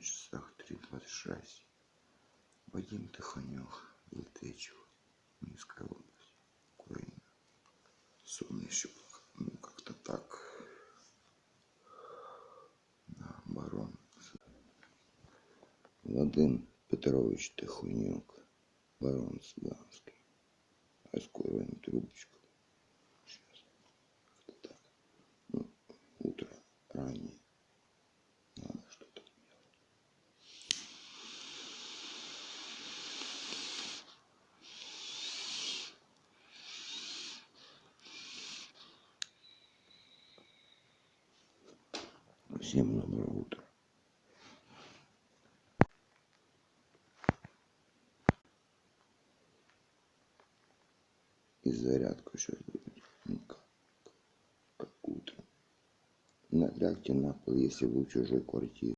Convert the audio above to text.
на часах 3.26. Вадим Тихонёв, Летечево, Минская область, Украина. Сон еще ну как-то так. Да, барон. Вадим Петрович Тихонюк, барон Сбанский. Раскуриваем трубочку. Сейчас. Как-то так. Ну, утро раннее. Надо что-то делать. Всем доброе утро. И зарядку сейчас будет. Ну как, как утром. Налягте на пол, если вы в чужой квартире.